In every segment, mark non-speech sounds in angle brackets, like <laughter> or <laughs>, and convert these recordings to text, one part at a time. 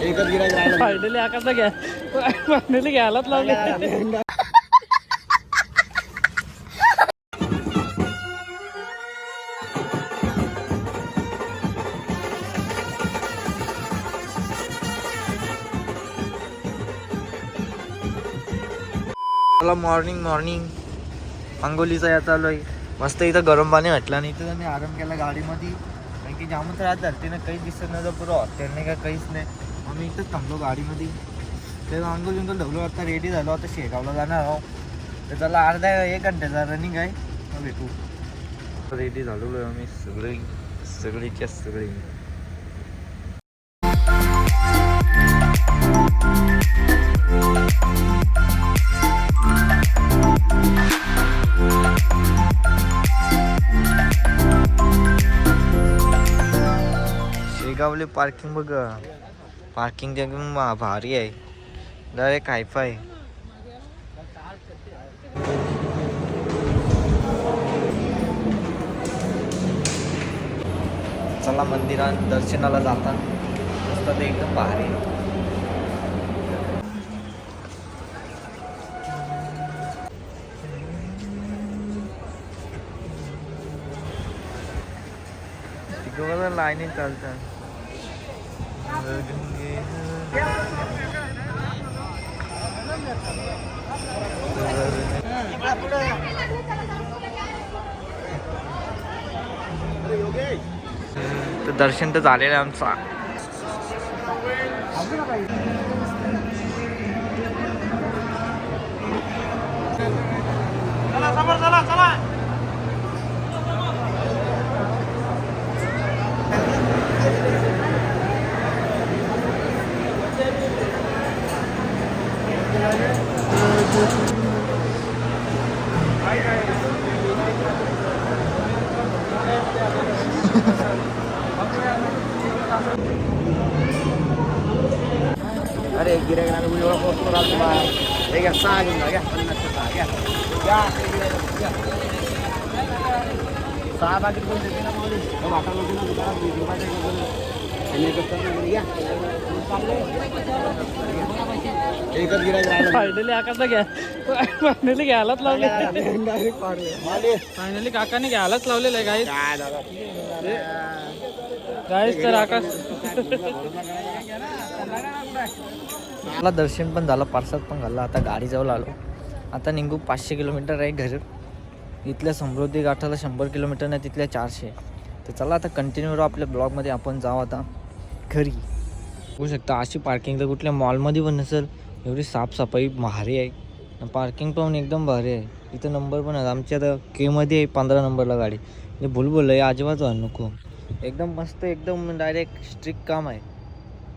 एकच गिरायक राहिलं फायनली आकाशला घ्या फायनली घ्यायलाच लावले मला मॉर्निंग मॉर्निंग अंगोलीचा या चालू आहे मस्त इथं गरम पाणी वाटलं आणि इथं त्यांनी आराम केला गाडीमध्ये. कारण की जामच त्रास झालते काहीच दिसत नव्हतं पुरं हॉटेल काय काहीच नाही. आम्ही इथंच थांबलो गाडीमध्ये. ते अंगोल बिंगोल ढवलो आता रेडी झालो आता शेगावला जाणार आहो तर त्याला अर्धा एक घंट्याचा रनिंग आहे. मग भेटू. रेडी झालेलो आम्ही सगळे सगळीच्या सगळे. गावले पार्किंग बघ. पार्किंग एकदम भा- भारी आहे. डायरेक्ट हायफाय चला मंदिरात दर्शनाला जाता. मस्त ते एकदम भारी आहे. तिकडं लाईनी चालतात तर दर्शन तर झालेलं आहे आमचा. चला गिरायक चला उडी ओळख पोचतो राहतो बा हे घ्या सहा घेऊन जा घ्या पन्नासचे सहा घ्या घ्या घ्या. सहा बाकी कोण देते ना माऊली तो वाटा लोक ना दुकानात वीस रुपयाचा एक वगैरे. आणि एकच तर नाही, घ्या. एकच गिरायक राहिलं फायनली आकाशला घ्या फायनली घ्यायलाच लावले डायरेक्ट पाडले माऊली फायनली काकाने घ्यायलाच लावलेलं आहे गाईस काय दादा गाईस तर आकाश मला दर्शन पण झालं पार्सल पण घालला आता गाडी जवळ आलो. आता निघू पाचशे किलोमीटर आहे घर. इथल्या समृद्धी गाठाला शंभर किलोमीटर नाही तिथल्या चारशे. तर चला आता कंटिन्यू राहू आपल्या ब्लॉगमध्ये. आपण जाऊ आता घरी. बघू शकता अशी पार्किंग तर कुठल्या मॉलमध्ये पण नसेल. एवढी साफसफाई भारी आहे. पार्किंग पण एकदम भारी आहे. इथं नंबर पण आहे. आमच्या आता केमध्ये आहे पंधरा नंबरला गाडी. म्हणजे भुलभुल आहे अजिबात नको. एकदम मस्त एकदम डायरेक्ट स्ट्रिक्ट काम आहे.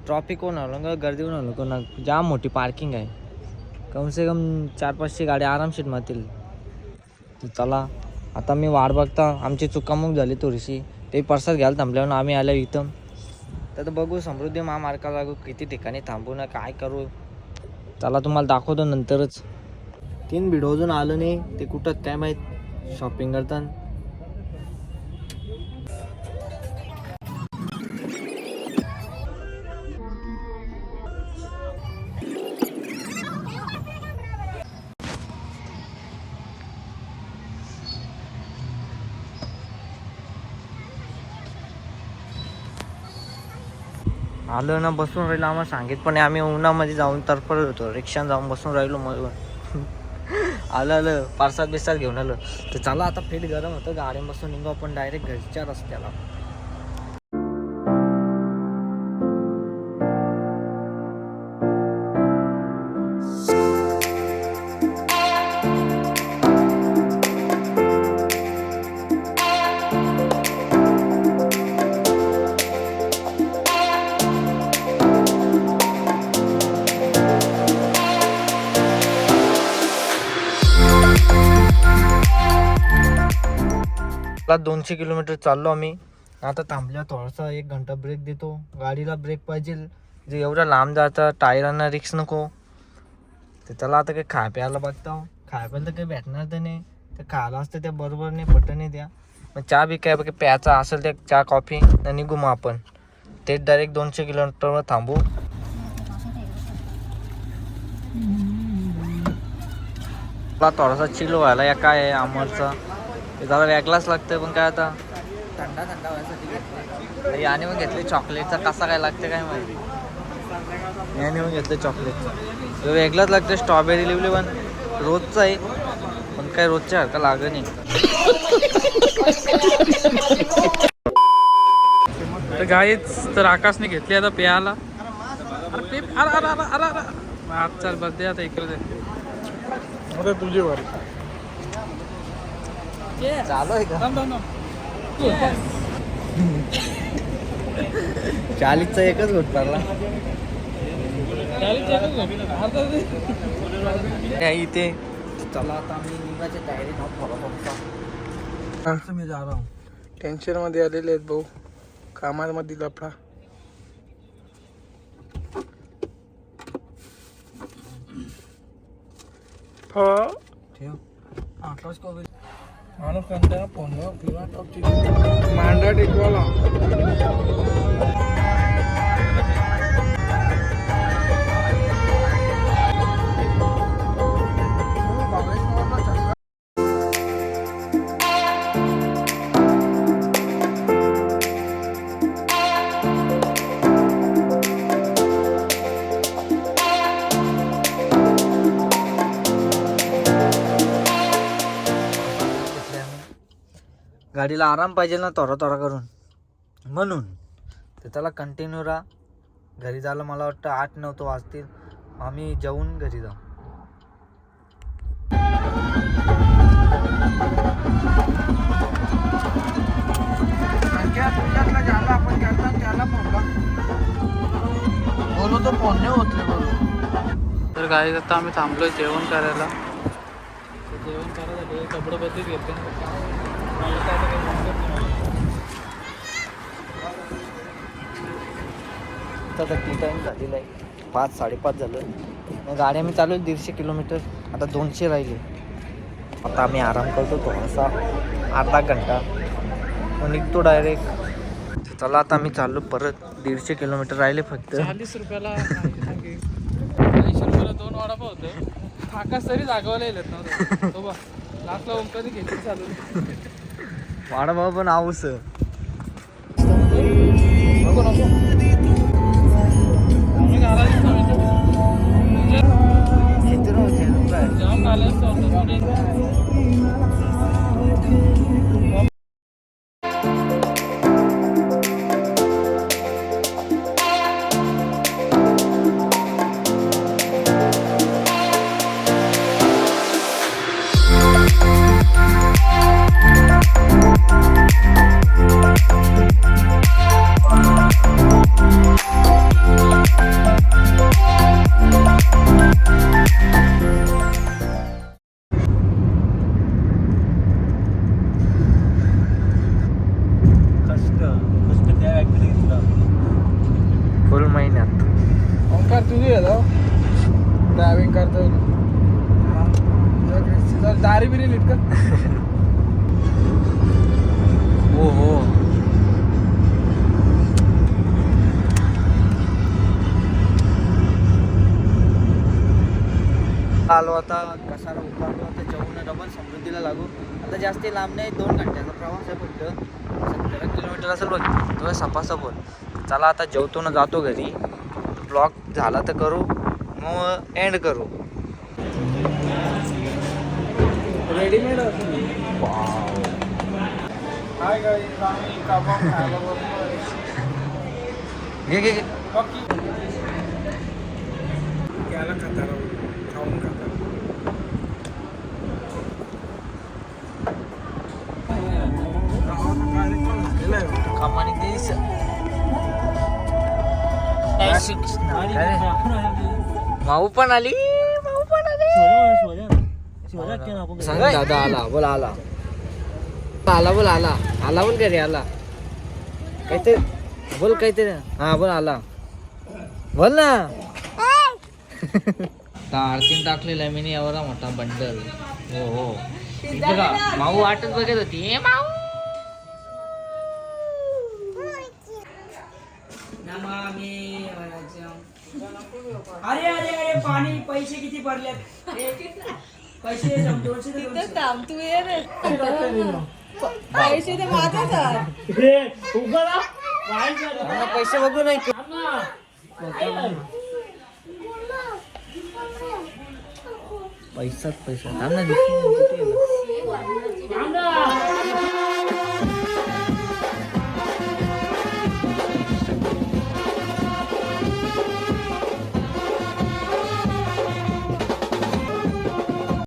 ट्रॉफिक कोण आलं का? गर्दी कोण आलं ना जाम मोठी पार्किंग आहे. कम से कम चार पाचशे गाड्या आरामशीर मारतील चला आता मी वाट बघता आमची चुकामुक झाली थोडीशी. ते परसाद घ्यायला थांबल्यावर आम्ही आलो इथं. तर बघू समृद्धी महामार्गा लागू किती ठिकाणी थांबू ना काय करू? चला तुम्हाला दाखवतो नंतरच. तीन भिड अजून आलं नाही ते कुठं काय माहीत शॉपिंग करताना. आलं ना बसून राहिलो आम्हाला सांगित पण आम्ही उन्हामध्ये जाऊन तरफडत होतो. रिक्षाने जाऊन बसून राहिलो मग <laughs> आलं आलं. पारसाद बिरसाद घेऊन आलं. तर चला आता फिट गरम होतं. गाडी बसून निघू आपण डायरेक्ट घरच्या रस्त्याला. आता दोनशे किलोमीटर चाललो आम्ही. आता थांबल्या थोडासा एक घंटा ब्रेक देतो. गाडीला ब्रेक पाहिजे. जे एवढं लांब जायचं टायरांना रिक्स नको. तर त्याला आता काही खाय प्यायला बघता हो. खाय प्यायला तर काही भेटणार तर नाही. ते खायला असतं त्या बरोबर नाही पटणे द्या. मग चहा बी काय बघ प्यायचा असेल त्या चहा कॉफी आणि निघू मग आपण. तेच डायरेक्ट दोनशे किलोमीटरवर थांबू. मला थोडासा चिल व्हायला या काय आहे अमरचा. जरा वेगळाच लागतं पण काय आता? थंडा थंडा व्हायसाठी याने मग घेतले चॉकलेटचा कसा काय लागते काय माहिती? याने मग घेतलं चॉकलेटचा वेगळाच लागतं स्ट्रॉबेरी लिवली पण. रोजचं आहे पण काय रोजच्या सारखं लागत नाही. तर गाईच तर आकाशने घेतली आता प्यायला. अरे पे अरे अरे अरे अरे अरे. आज चाल बस दे आता इकडे दे. तुझी वर. चालू आहे का. चाळीसचा एकच घोट. काय इथे. चला आता आम्ही निघायच्या तयारीत आहोत थोडा मी जा रहा हूँ टेन्शनमध्ये आलेले आहेत भाऊ. कामामध्ये लफडा हो ठेव आकाश माणूस कंटाळा फोन किंवा मांडा टेकवाला. गाडीला आराम पाहिजे ना तोरा तोरा करून. म्हणून तर त्याला कंटिन्यू राहा घरी जायला मला वाटतं आठ नऊ तो वाजतील. आम्ही जेवून घरी जाऊ. आपण गेलता त्याला फोनला बोलू तो फोन नाही होत रे बोलू. तर गाईज आता आम्ही थांबलोय जेवण करायला. जेवण करायसाठी कपडे बदलीत घेते मला तर आता टी टाईम झालेला आहे. पाच साडेपाच झालं. गाड्या मी चालू आहे दीडशे किलोमीटर. आता दोनशे राहिले. आता आम्ही आराम करतो थोडासा. अर्धा घंटा. मग निघतो डायरेक्ट चला आता आम्ही चाललो परत. दीडशे किलोमीटर राहिले फक्त. चाळीस रुपयाला चाळीस रुपयाला दोन वडापाव होते आकाश तरी जागावायला येत हो लास्टला घेतली चालू. वाडाभाऊ पण आऊस आम्ही घालायला दारी बिरी नीट का हो हो. आलो आता कसाला उतरलो आता जेवण डबल समृद्धीला लागू. आता जास्त लांब नाही दोन घंट्याचा प्रवास आहे फक्त. सत्तर किलोमीटर असेल बघ तो सपासपोल चला आता जेवतो ना जातो घरी. ब्लॉक झाला तर करू मग एंड करू. रेडीमेड हाय आम्ही कबाब खायला. घे घे घे. खाऊन कमानी माऊ पण आली. सांग दादा आला बोल आला. आला बोल आला. आला बोल घरी आला. काहीतरी बोल काहीतरी. हा बोल आला. बोल ना. आरतीन टाकलेला आहे मी एवढा मोठा बंडल. हो हो. बघा माऊ वाटच बघत होती. ए माऊ! अरे अरे अरे पाणी पैसे किती भरलेत? <laughs> पैसे दोनशे ते दोनशे. थांब तू ये रे. पैसे ते माझाच आहे पैसे बघू नाही. पैसाच पैसा. थांब ना दिसतो